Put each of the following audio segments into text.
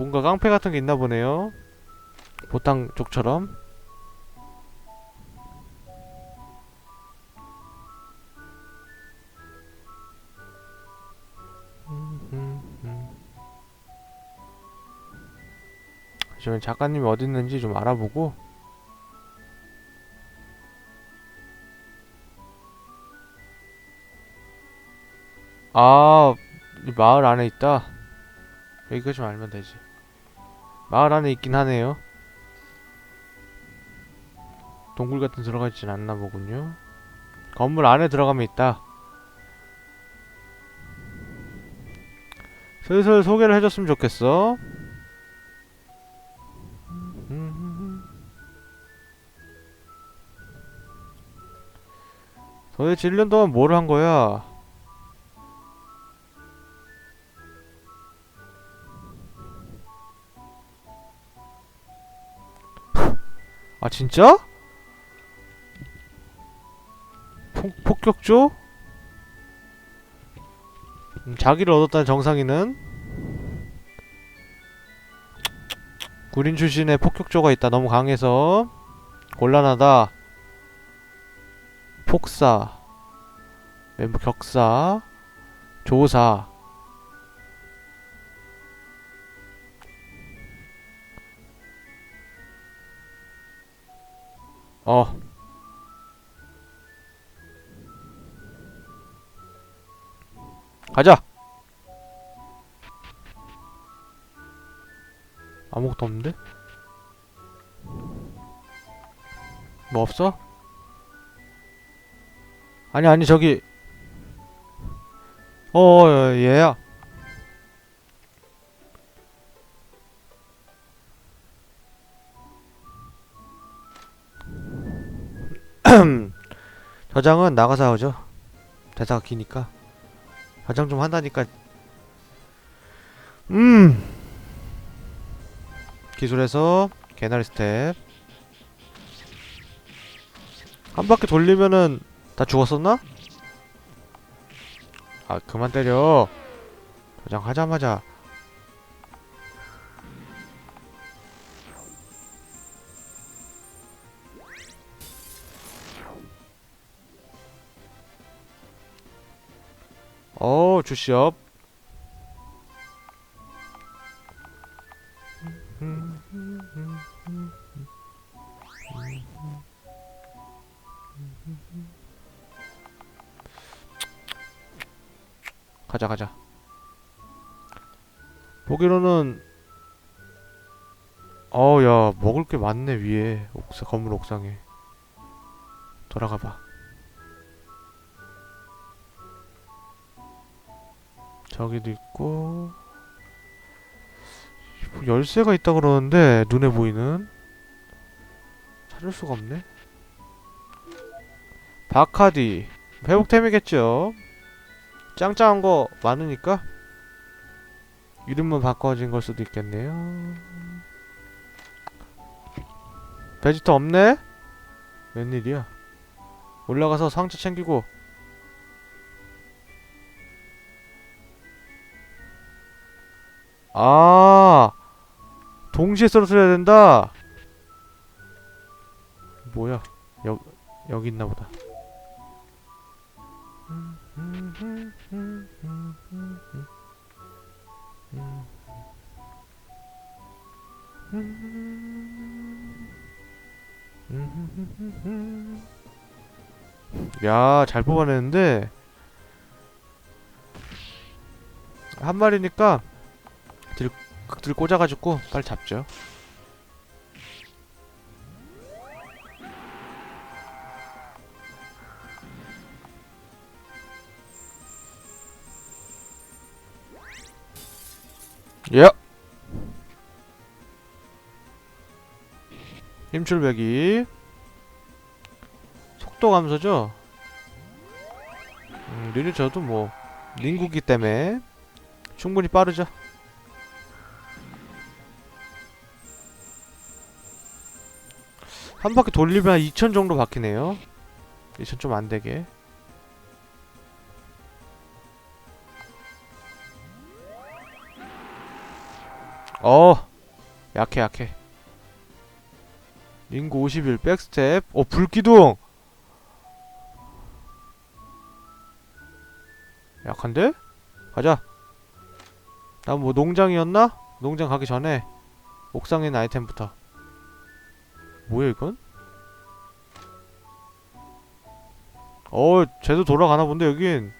뭔가 깡패 같은 게 있나 보네요. 보탕 쪽처럼. 지금 작가님이 어디 있는지 좀 알아보고 아, 이 마을 안에 있다. 여기까지 좀 알면 되지. 마을 안에 있긴 하네요. 동굴 같은 들어가 있진 않나 보군요. 건물 안에 들어가면 있다. 슬슬 소개를 해줬으면 좋겠어. 도대체 1년 동안 뭘 한 거야? 아 진짜? 폭, 폭격조? 음, 자기를 얻었다는 정상이는 구린 출신의 폭격조가 있다. 너무 강해서. 곤란하다. 폭사. 멤버 격사. 조사 어 가자 아무것도 없는데? 뭐 없어? 아니 아니 저기 어 어, 얘야 저장은 나가서 하죠. 대사가 기니까. 저장 좀 한다니까. 음. 기술에서 개나리 스텝. 한 바퀴 돌리면은 다 죽었었나? 아 그만 때려. 저장하자마자 어 주시업 가자 가자. 보기로는 어야 먹을 게 많네 위에. 옥상 건물 옥상에. 돌아가 봐 저기도 있고 뭐 열쇠가 있다 그러는데 눈에 보이는 찾을 수가 없네 바카디 회복템이겠죠 짱짱한 거 많으니까 이름만 바꿔진 걸 수도 있겠네요. 베지터 없네? 웬일이야? 올라가서 상자 챙기고 아 동시에 쓰러뜨려야 된다. 뭐야? 여, 여기 있나 보다. 야, 잘 뽑아내는데. 한 마리니까 들 극들 꽂아가지고 빨리 잡죠. 예. 힘줄배기 속도 감소죠? 음, 느려 저도 뭐 링구기 때문에 충분히 빠르죠. 한 바퀴 돌리면 한2000 정도 바뀌네요. 2000좀 안되게. 어 약해 약해 링고 51 백스텝 어 불기둥 약한데? 가자 나 뭐 농장이었나? 농장 가기 전에 옥상에 있는 아이템부터 뭐야 이건? 어 쟤도 돌아가나 본데 여긴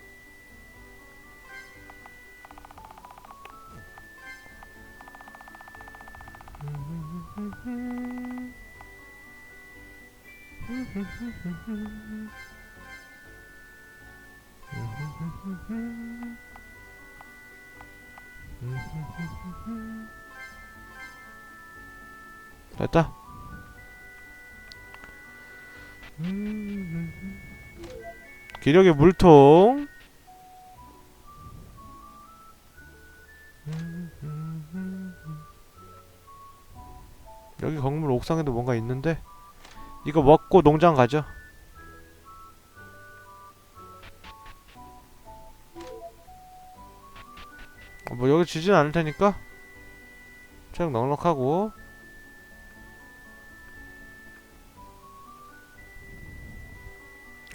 기력의 물통. 여기 건물 옥상에도 뭔가 있는데 이거 먹고 농장 가죠. 어, 뭐 여기 지진 않을 테니까 체력 넉넉하고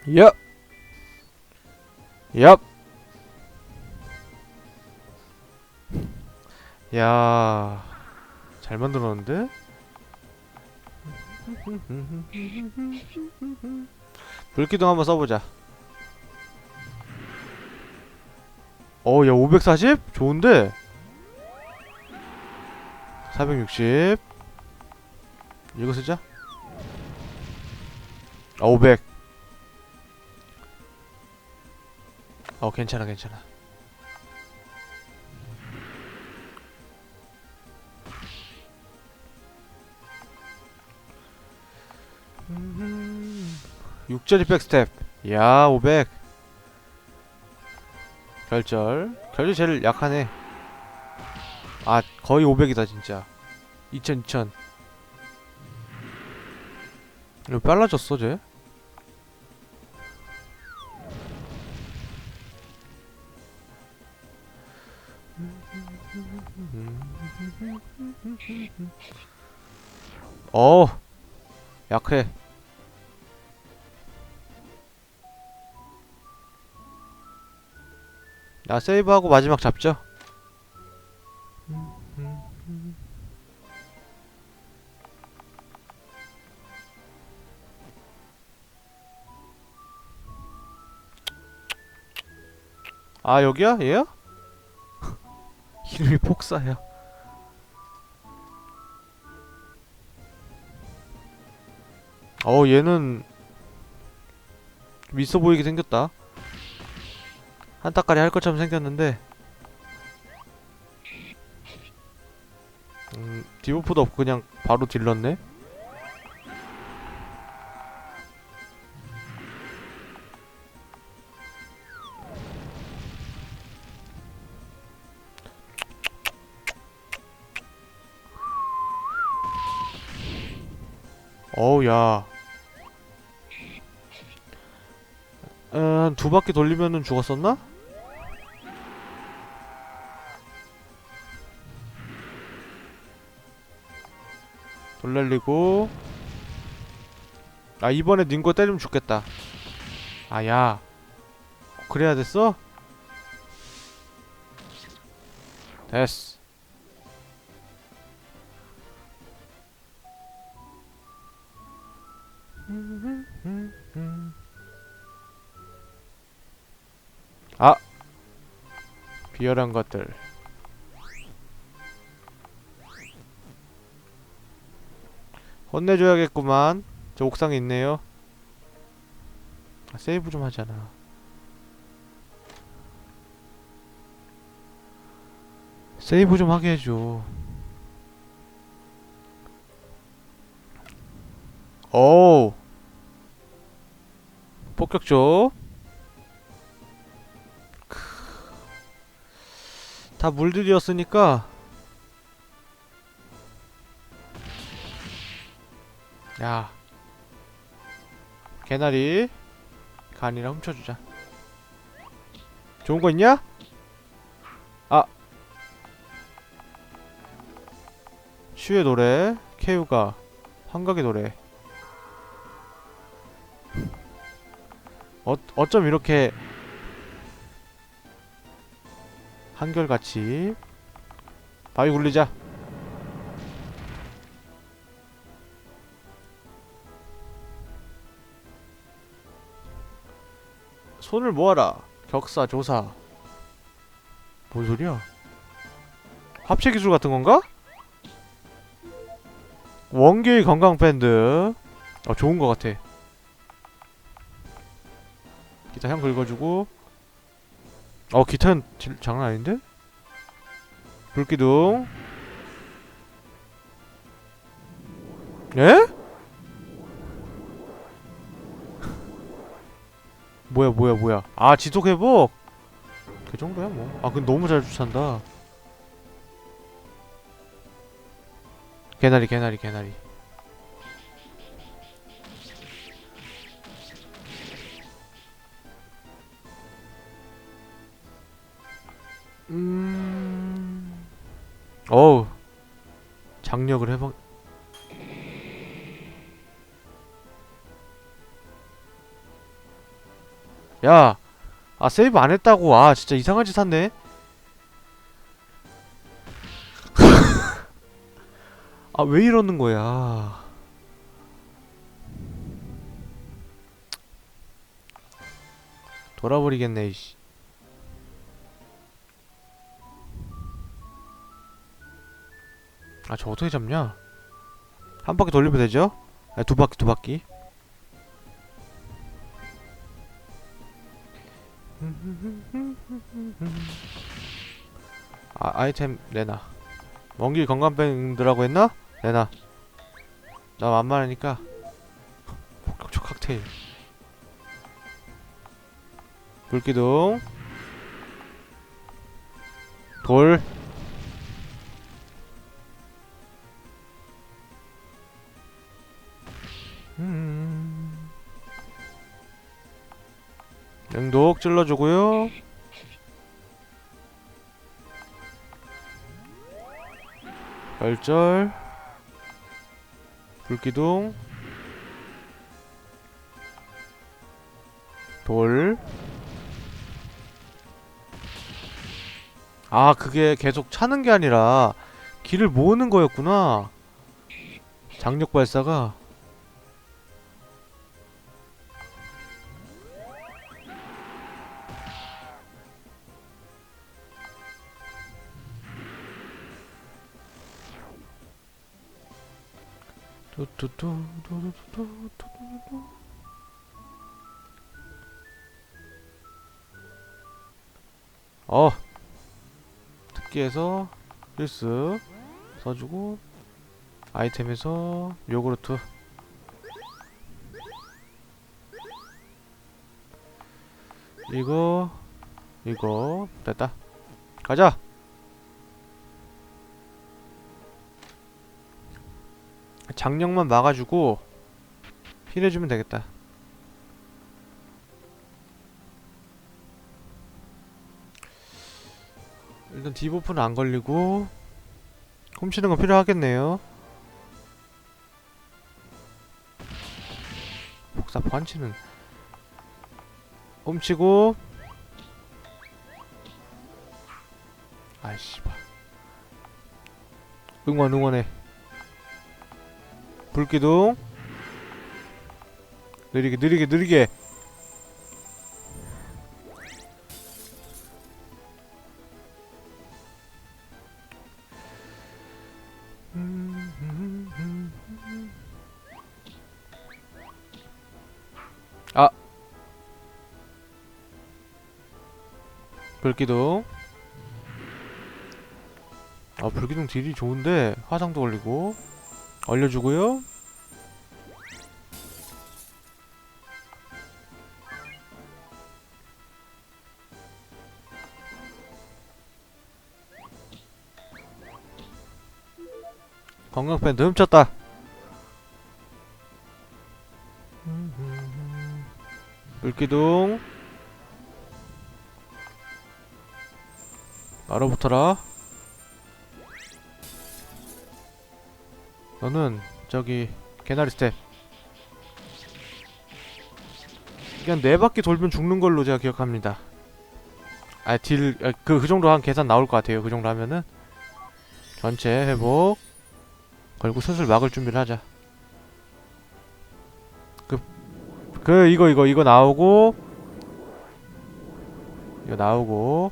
얍! 얍! 야, 잘 만들었는데? 불기둥 한번 써보자. 어, 야, 540? 좋은데? 460. 이거 쓰자. 아, 500. 어, 괜찮아, 괜찮아. 육절이 백스텝. 야, 500. 결절. 결절 제일 약하네. 아, 거의 500이다, 진짜. 2000, 2000. 이거 빨라졌어, 쟤? 어 약해 나 세이브하고 마지막 잡죠 아 여기야? 얘야? 이름이 폭사야 어 얘는 좀 있어 보이게 생겼다. 한타까리 할 것처럼 생겼는데. 음 디버프도 없고 그냥 바로 딜렀네? 어우 야 한 두 바퀴 돌리면은 죽었었나? 돌 날리고 아 이번에 닌거 때리면 죽겠다 아야 그래야 됐어? 됐어 비열한 것들. 혼내줘야겠구만. 저 옥상에 있네요. 아, 세이브 좀 하잖아. 세이브 좀 하게 해줘. 오우. 폭격조 다 물들이었으니까 야 개나리 간이랑 훔쳐주자 좋은 거 있냐? 아 슈의 노래 케유가 환각의 노래 어, 어쩜 이렇게 한결같이 바위 굴리자. 손을 모아라 격사 조사. 뭔 소리야? 합체 기술 같은 건가? 원개의 건강 밴드. 어 좋은 거 같아. 기타 향 긁어주고 어 기타는 질- 장난 아닌데? 불기둥. 예? 뭐야 뭐야 뭐야. 아 지속 회복! 그 정도야 뭐아 근데 너무 잘 찬다. 개나리 개나리 개나리 음. 어우 장력을 해봐 야! 아 세이브 안 했다고. 아 진짜 이상한 짓 하네. 아 왜 이러는 거야? 돌아버리겠네 이씨 아 저 어떻게 잡냐? 한 바퀴 돌리면 되죠? 아, 두 바퀴 두 바퀴. 아 아이템 내놔. 먼길 건강밴드라고 했나? 내놔. 나 만만하니까. 폭격적 칵테일. 불기둥. 돌 찔러주고요. 열절. 불기둥. 돌. 아, 그게 계속 차는 게 아니라 길을 모으는 거였구나. 장력 발사가 어 특기에서 필수 써주고 아이템에서 요구르트. 이거 이거 됐다. 가자! 장력만 막아주고 힐해주면 되겠다. 일단 디버프는 안 걸리고 훔치는 건 필요하겠네요. 복사 반치는. 훔치고. 아이씨 봐. 응원 응원해. 불기둥 느리게 느리게 느리게. 아. 불기둥. 아 불기둥 딜이 좋은데 화상도 걸리고. 얼려주고요 건강밴드 훔쳤다. 물기둥. 바로 붙어라. 너는 저기 개나리 스텝. 그냥 네 바퀴 돌면 죽는 걸로 제가 기억합니다. 아딜그 그 정도 한 계산 나올 것 같아요. 그 정도 하면은 전체 회복 걸고 슬슬 막을 준비를 하자. 그, 그 이거 이거 이거 나오고 이거 나오고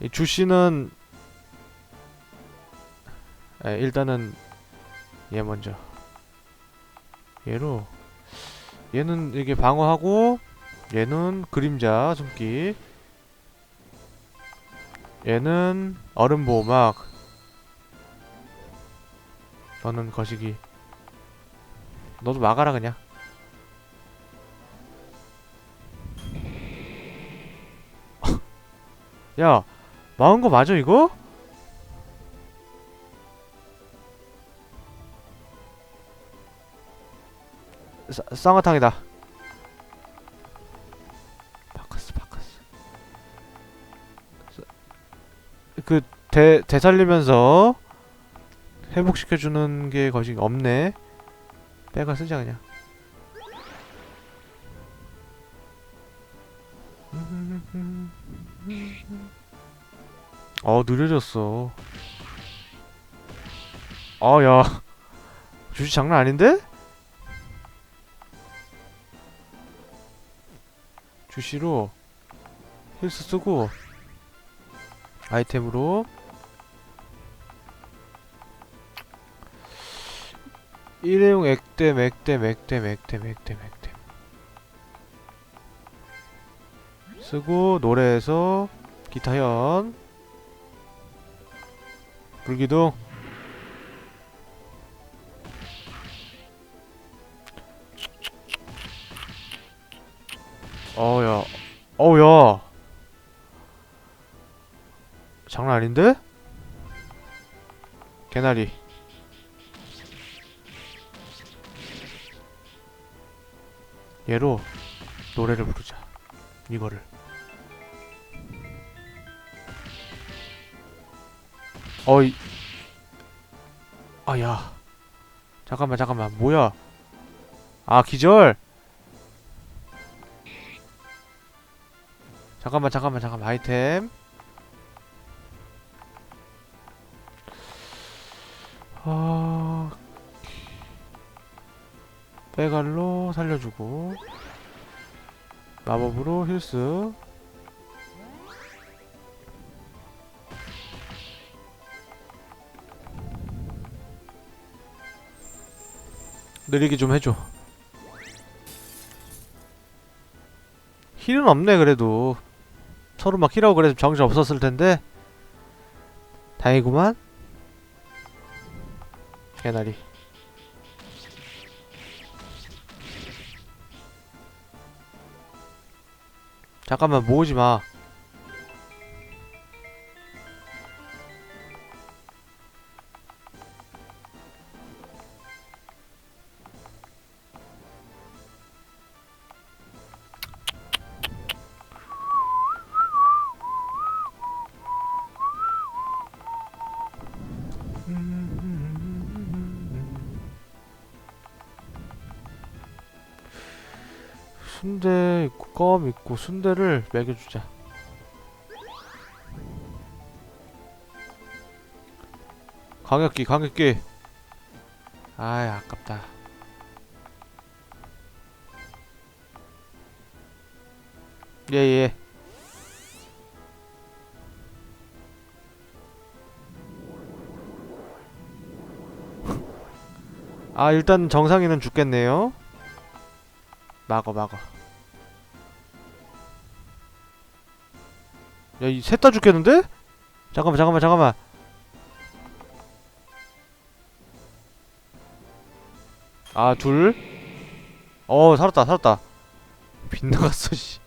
이 주씨는 에, 일단은 얘 먼저. 얘로. 얘는 이게 방어하고 얘는 그림자 숨기. 얘는 얼음 보호막 너는 거시기. 너도 막아라 그냥. 야 막은 거 맞아 이거? 쌍- 쌍화탕이다. 바카스 바카스 그 대, 되살리면서 회복시켜주는 게 거의 없네. 빼가 쓰자 그냥. 어 느려졌어. 아야. 주시 장난 아닌데? 주시로 힐스 쓰고 아이템으로 일회용 액땜 액땜 액땜 액땜 액땜 액땜. 쓰고 노래에서 기타현. 불기둥. 어우야. 어우야. 장난 아닌데? 개나리 얘로 노래를 부르자. 이거를. 어이. 아 야. 잠깐만 잠깐만. 뭐야? 아 기절! 잠깐만 잠깐만 잠깐만. 아이템 빼갈로 살려주고 마법으로 힐스. 느리게 좀 해줘. 힐은 없네 그래도. 서로 막 힐하고 그래도 정신 없었을 텐데. 다행이구만. 개나리 잠깐만 모으지 마. 순대 있고 껌 있고 순대를 먹여주자. 강력기 강력기. 아이 아깝다. 예예. 아 일단 정상이는 죽겠네요. 막어 막어. 야, 이 셋 다 죽겠는데? 잠깐만, 잠깐만, 잠깐만. 아, 둘. 어, 살았다, 살았다. 빗나갔어, 씨.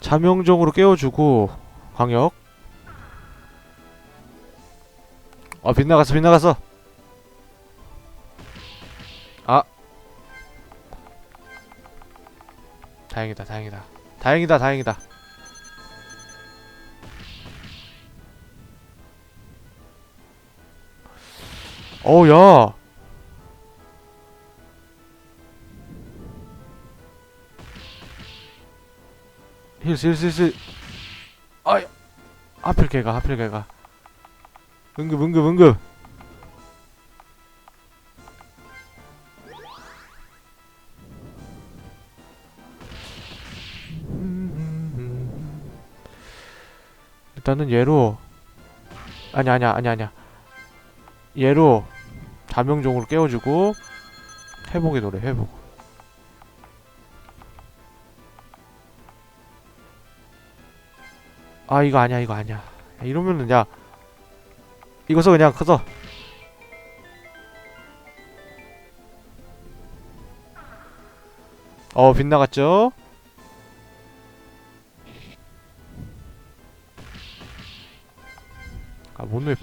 자명종으로 깨워주고, 광역. 어, 빗나갔어, 빗나갔어. 다행이다 다행이다. 다행이다 다행이다. 어우 야! 힐스 힐스 힐스. 아이 하필 개가 하필 개가. 응급 응급 응급. 일단은 얘로 아니 아니야 아니 아니야. 얘로 자명종으로 깨워주고 회복의 노래 회복. 아 이거 아니야 이거 아니야 야, 이러면은 야 이거 써 그냥 커서. 어 빗나갔죠 아뭔왜